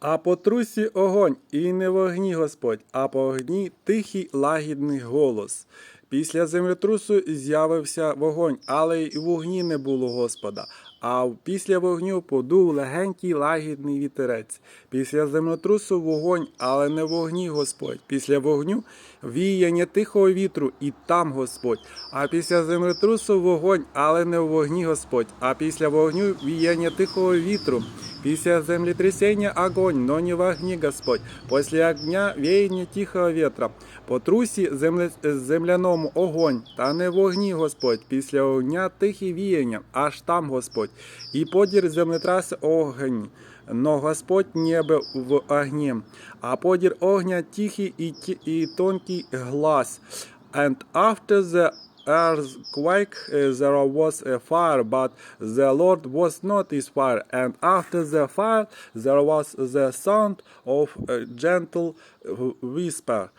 А по трусі огонь, і не вогні Господь, а по огні тихий лагідний голос. Після землетрусу з'явився вогонь, але й вогні не було Господа. А після вогню подув легенький лагідний вітерець. Після землетрусу вогонь, але не вогні Господь. Після вогню віяння тихого вітру, і там Господь. А після землетрусу вогонь, але не в вогні Господь. А після вогню віяння тихого вітру. Після землетрясения огонь, но не в огне Господь. После огня веяние тихого ветра. По трусі земле, земляному огонь, та не в огні Господь. Після огня тихі віяння, аж там Господь. І подір землетраси огонь. Но Господь небо в огне, а подір огня тихий і, ті- і тонкий глаз. And after the earthquake uh, there was a fire, but the Lord was not his fire. And after the fire there was the sound of a gentle whisper.